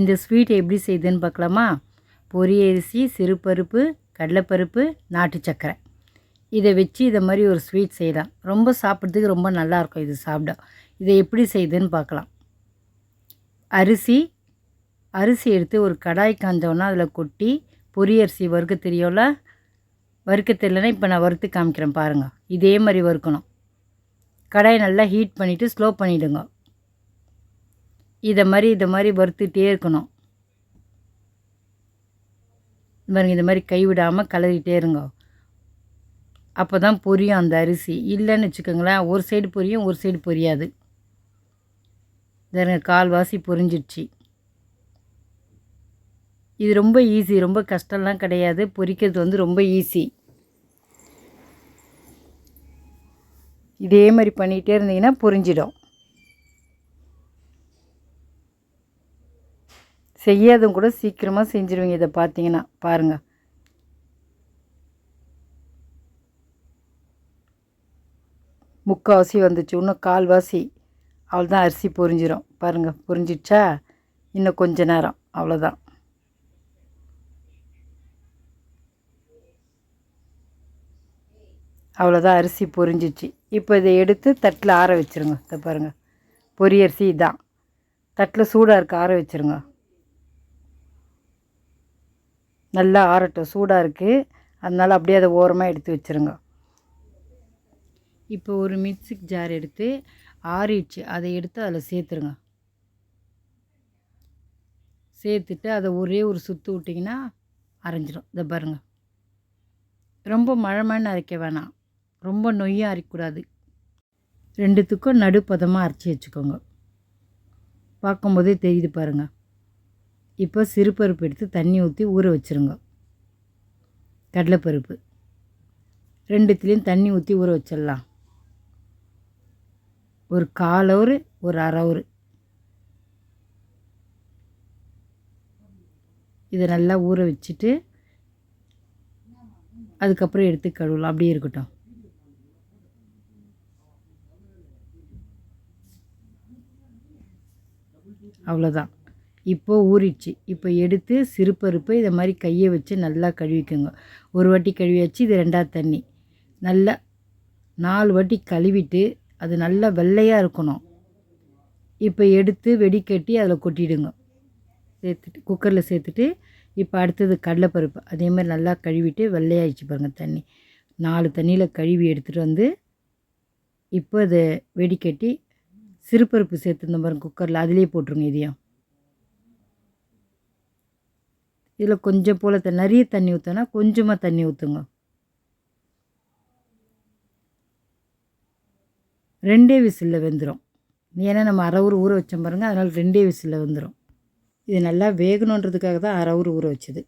இந்த ஸ்வீட் எப்படி செய்யுதுன்னு பார்க்கலாமா? பொரியரிசி சிறுபருப்பு கடலைப்பருப்பு நாட்டு சக்கரை. இதை வச்சு இதை மாதிரி ஒரு ஸ்வீட் செய்யலாம். ரொம்ப சாப்பிட்றதுக்கு ரொம்ப நல்லாயிருக்கும் இது சாப்பிட. இதை எப்படி செய்யுதுன்னு பார்க்கலாம். அரிசி அரிசி எடுத்து ஒரு கடாய் காஞ்சோன்னா அதில் கொட்டி பொரியரிசி வறுக்க தெரியும்ல? வறுக்க தெரியலனா இப்போ நான் வறுத்து காமிக்கிறேன் பாருங்கள் இதே மாதிரி வறுக்கணும். கடாயை நல்லா ஹீட் பண்ணிவிட்டு ஸ்லோ பண்ணிவிடுங்க இதை மாதிரி இதை மாதிரி வறுத்துட்டே இருக்கணும். பாருங்க இந்த மாதிரி கைவிடாமல் கலரிட்டே இருங்க. அப்போ தான் பொரியும் அந்த அரிசி. இல்லைன்னு வச்சுக்கோங்களேன் ஒரு சைடு பொரியும் ஒரு சைடு பொரியாது. பாருங்க கால்வாசி பொரிஞ்சிடுச்சு. இது ரொம்ப ஈஸி ரொம்ப கஷ்டம்லாம் கிடையாது. பொரிக்கிறது வந்து ரொம்ப ஈஸி இதே மாதிரி பண்ணிகிட்டே இருந்தீங்கன்னா பொரிஞ்சிடும். செய்யாதும் கூட சீக்கிரமாக செஞ்சுருவீங்க இதை பார்த்தீங்கன்னா. பாருங்கள் முக்கால்வாசி வந்துச்சு. இன்னும் கால்வாசி. அவ்வளோதான் அரிசி பொரிஞ்சிடும் பாருங்கள் பொரிஞ்சிடுச்சா? இன்னும் கொஞ்ச நேரம். அவ்வளோதான் அவ்வளோதான் அரிசி பொரிஞ்சிச்சு. இப்போ இதை எடுத்து தட்டில் ஆற வச்சுருங்க. இதை பாருங்கள் பொரியரிசி இதான். தட்டில் சூடாக இருக்க. ஆற வச்சுருங்க. நல்லா ஆறட்டும் சூடாக இருக்குது அதனால் அப்படியே அதை ஓரமாக எடுத்து வச்சுருங்க. இப்போ ஒரு மிக்சிக் ஜார் எடுத்து ஆறிடுச்சு. அதை எடுத்து அதில் சேர்த்துருங்க. சேர்த்துட்டு அதை ஒரே ஒரு சுற்று விட்டிங்கன்னா அரைஞ்சிடும் இதை பாருங்கள் ரொம்ப மழை மழைன்னு அரைக்க வேணாம். ரொம்ப நொய்யும் அரைக்கக்கூடாது. ரெண்டுத்துக்கும் நடுப்பதமாக அரைச்சி வச்சுக்கோங்க. பார்க்கும்போதே தெரியுது பாருங்கள் இப்போ சிறுபருப்பு எடுத்து தண்ணி ஊற்றி ஊற வச்சுருங்க. கடலைப்பருப்பு. ரெண்டுத்துலேயும் தண்ணி ஊற்றி ஊற வச்சிடலாம். ஒரு கால் ஹவர் ஒரு அரை ஹவர் இதை நல்லா ஊற வச்சுட்டு அதுக்கப்புறம் எடுத்து கழுவலாம். அப்படியே இருக்கட்டும். அவ்வளோதான். இப்போது ஊறிடுச்சு. இப்போ எடுத்து சிறுபருப்பு இதை மாதிரி கையை வச்சு நல்லா கழுவிக்கோங்க. ஒரு வாட்டி கழுவியாச்சு இது ரெண்டாவது தண்ணி. நல்லா நாலு வாட்டி கழுவிட்டு அது நல்லா வெள்ளையாக இருக்கணும். இப்போ எடுத்து வெடிக்கட்டி அதில் கொட்டிடுங்க. சேர்த்துட்டு குக்கரில் சேர்த்துட்டு இப்போ அடுத்தது கடலைப்பருப்பு. அதே மாதிரி நல்லா கழுவிட்டு வெள்ளையாகிடுச்சு பாருங்கள் தண்ணி. நாலு தண்ணியில் கழுவி எடுத்துகிட்டு வந்து இப்போ அதை வெடிக்கட்டி சிறுபருப்பு சேர்த்துருந்த பாருங்க குக்கரில். அதிலே போட்டுருங்க இதையும். இதில் கொஞ்சம் போல் த நிறைய தண்ணி ஊற்றோன்னா கொஞ்சமாக தண்ணி ஊற்றுங்க ரெண்டே விசிலில் வெந்துடும் ஏன்னா நம்ம அரை ஊர் ஊற வச்சோம் பாருங்கள் அதனால் ரெண்டே விசிலில் வந்துடும் இது நல்லா வேகணுன்றதுக்காக தான் அரை ஊர் ஊற வச்சது.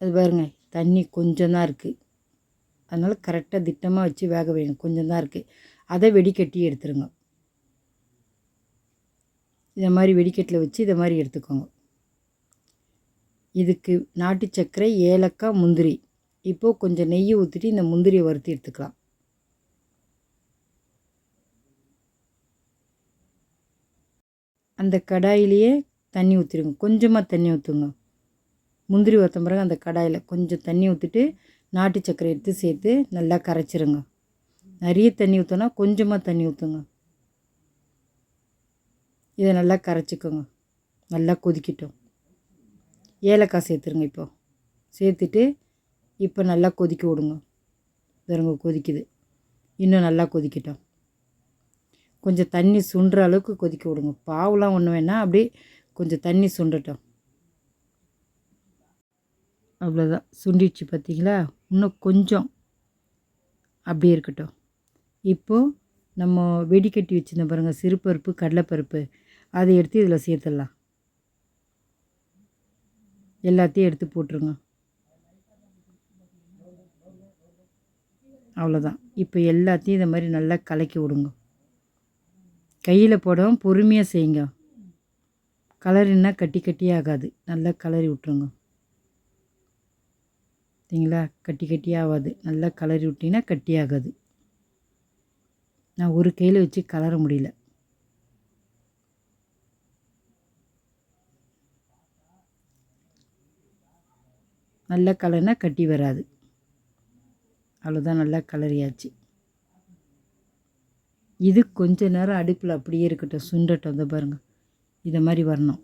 அது பாருங்கள் தண்ணி கொஞ்சம் தான் இருக்குது அதனால் கரெக்டாக திட்டமாக வச்சு வேக வைக்கணும் கொஞ்சம் தான் இருக்குது அதை வெடிக்கட்டி எடுத்துருங்க. இதை மாதிரி வெடிக்கட்டில் வச்சு இதை மாதிரி எடுத்துக்கோங்க. இதுக்கு நாட்டு சர்க்கரை ஏலக்காய் முந்திரி. இப்போது கொஞ்சம் நெய் ஊற்றிட்டு இந்த முந்திரியை வறுத்தி எடுத்துக்கலாம். அந்த கடாயிலேயே தண்ணி ஊற்றிடுங்க கொஞ்சமாக தண்ணி ஊற்றுங்க முந்திரி வறுத்த பிறகு அந்த கடாயில் கொஞ்சம் தண்ணி ஊற்றிட்டு நாட்டு சர்க்கரை எடுத்து சேர்த்து நல்லா கரைச்சிருங்க. நிறைய தண்ணி ஊற்றினா கொஞ்சமாக தண்ணி ஊற்றுங்க இதை நல்லா கரைச்சிக்கோங்க. நல்லா கொதிக்கட்டும். ஏலக்காய் சேர்த்துருங்க இப்போ. சேர்த்துட்டு இப்போ நல்லா கொதிக்க விடுங்க. பாருங்க கொதிக்குது. இன்னும் நல்லா கொதிக்கட்டும். கொஞ்சம் தண்ணி சுண்டுற அளவுக்கு கொதிக்க விடுங்க. பாவெலாம் ஒன்று வேணால் அப்படியே கொஞ்சம் தண்ணி சுண்டட்டும். அவ்வளோதான் சுண்டிடுச்சு பார்த்தீங்களா? இன்னும் கொஞ்சம் அப்படியே இருக்கட்டும். இப்போது நம்ம வெடிக்கட்டி வச்சுருந்த பாருங்கள் சிறுபருப்பு கடலைப்பருப்பு அதை எடுத்து இதில் சேர்த்துடலாம். எல்லாத்தையும் எடுத்து போட்டுருங்க. அவ்வளோதான் இப்போ எல்லாத்தையும் இதை மாதிரி நல்லா கலக்கி விடுங்க. கையில் போடவும் பொறுமையாக செய்யுங்க. கலரின்னா கட்டி கட்டி ஆகாது. நல்லா கலரி விட்ருங்க சரிங்களா? கட்டி கட்டி ஆகாது. நல்லா கலரி விட்டிங்கன்னா கட்டி ஆகாது. நான் ஒரு கையில் வச்சு கலர முடியல. நல்லா கலர்னா கட்டி வராது. அவ்வளோதான் நல்லா கலரியாச்சு. இது கொஞ்ச நேரம் அடுப்பில் அப்படியே இருக்கட்டும். சுண்டட்டும். அதை பாருங்கள் இதை மாதிரி வரணும்.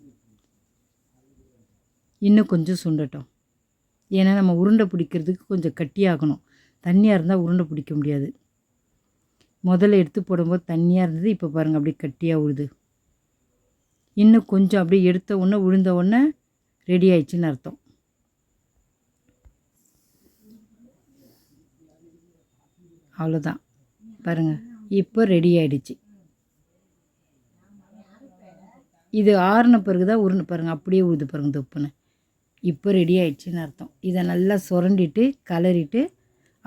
இன்னும் கொஞ்சம் சுண்டட்டும். ஏன்னா நம்ம உருண்டை பிடிக்கிறதுக்கு கொஞ்சம் கட்டியாகணும். தண்ணியாக இருந்தால் உருண்டை பிடிக்க முடியாது. முதல்ல எடுத்து போடும்போது தண்ணியாக இருந்தது இப்போ பாருங்கள் அப்படியே கட்டியாக உழுது. இன்னும் கொஞ்சம் அப்படியே எடுத்த உடனே உழுந்த உடனே ரெடி ஆயிடுச்சுன்னு அர்த்தம். அவ்வளோதான் பாருங்கள் இப்போ ரெடி ஆகிடுச்சு இது ஆறின பிறகு தான் உருண்டு பாருங்கள் அப்படியே உழுது பாருங்கள் தொப்புன்னு இப்போ ரெடி ஆயிடுச்சுன்னு அர்த்தம். இதை நல்லா சுரண்டிட்டு கலரிட்டு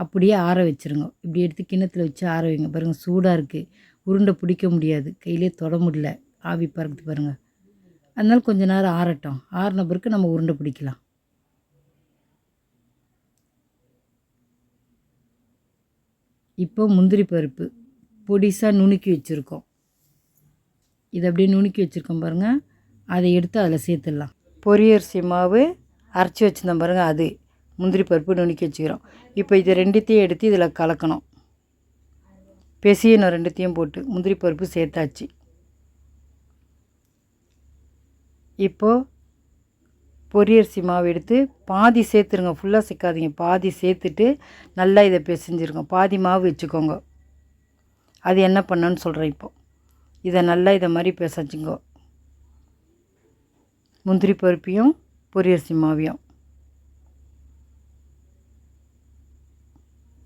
அப்படியே ஆற வச்சுருங்க. இப்படி எடுத்து கிண்ணத்தில் வச்சு ஆற வைங்க. பாருங்கள் சூடாக இருக்குது உருண்டை பிடிக்க முடியாது. கையிலே தொட முடியல. ஆவி பறக்குது பாருங்கள் அதனால கொஞ்ச நேரம் ஆறட்டும். ஆறின பிறகு நம்ம உருண்டை பிடிக்கலாம். இப்போ முந்திரி பருப்பு பொடிசாக நுணுக்கி வச்சுருக்கோம். இதை அப்படியே நுணுக்கி வச்சுருக்கோம் பாருங்கள் அதை எடுத்து அதில் சேர்த்துடலாம். பொரியரிசி மாவு அரைச்சி வச்சுருந்தோம் பாருங்கள் அது. முந்திரி பருப்பு நுணுக்கி வச்சுக்கிறோம். இப்போ இது ரெண்டுத்தையும் எடுத்து இதில் கலக்கணும். பெசியணும் ரெண்டுத்தையும் போட்டு முந்திரி பருப்பு சேர்த்தாச்சு. இப்போது பொரியரிசி மாவு எடுத்து பாதி சேர்த்துருங்க. ஃபுல்லாக சேர்க்காதீங்க. பாதி சேர்த்துட்டு நல்லா இதை பிசைஞ்சிருங்க. பாதி மாவு வச்சுக்கோங்க. அது என்ன பண்ணணும்னு சொல்கிறேன் இப்போ. இதை நல்லா இதை மாதிரி பிசைஞ்சுங்க முந்திரி பருப்பையும் பொரியரிசி மாவையும்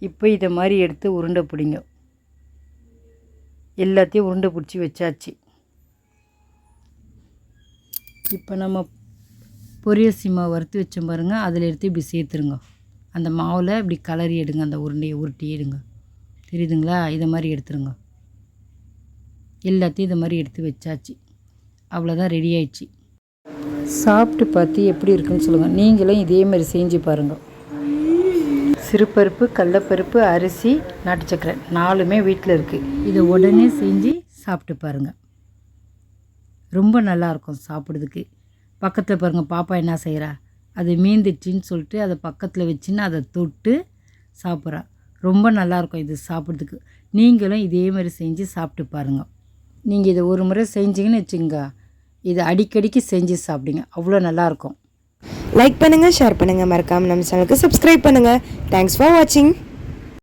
இப்போ இதை மாதிரி எடுத்து உருண்டை பிடிங்க. எல்லாத்தையும் உருண்டை பிடிச்சி வச்சாச்சு. இப்போ நம்ம பொரியரிசி மாவு வறுத்து வச்சோம் பாருங்கள் அதில் எடுத்து இப்படி சேர்த்துருங்க. அந்த மாவில் இப்படி கலரி எடுங்க. அந்த உருண்டையை உருட்டி எடுங்க. தெரியுதுங்களா? இதை மாதிரி எடுத்துருங்க. எல்லாத்தையும் இதை மாதிரி எடுத்து வச்சாச்சு. அவ்வளோதான் ரெடி ஆயிடுச்சு. சாப்பிட்டு பார்த்து எப்படி இருக்குன்னு சொல்லுங்கள் நீங்களும் இதே மாதிரி செஞ்சு பாருங்கள் சிறுபருப்பு கடலப்பருப்பு அரிசி நாட்டு சக்கரை நாலுமே வீட்டில் இருக்குது இதை உடனே செஞ்சு சாப்பிட்டு பாருங்கள் ரொம்ப நல்லாயிருக்கும் சாப்பிட்றதுக்கு. பக்கத்தில் பாருங்கள் பாப்பா என்ன செய்கிறா அது மீந்துச்சின்னு சொல்லிட்டு அதை பக்கத்தில் வச்சுன்னு அதை தொட்டு சாப்பிட்றா. ரொம்ப நல்லாயிருக்கும் இது சாப்பிட்றதுக்கு. நீங்களும் இதே மாதிரி செஞ்சு சாப்பிட்டு பாருங்கள் நீங்கள் இதை ஒரு முறை செஞ்சீங்கன்னு வச்சுங்க இதை அடிக்கடிக்கு செஞ்சு சாப்பிடுங்க. அவ்வளோ நல்லாயிருக்கும் லைக் பண்ணுங்கள் ஷேர் பண்ணுங்கள் மறக்காமல் நம்ம சேனலுக்கு சப்ஸ்கிரைப் பண்ணுங்கள் தேங்க்ஸ் ஃபார் வாட்சிங்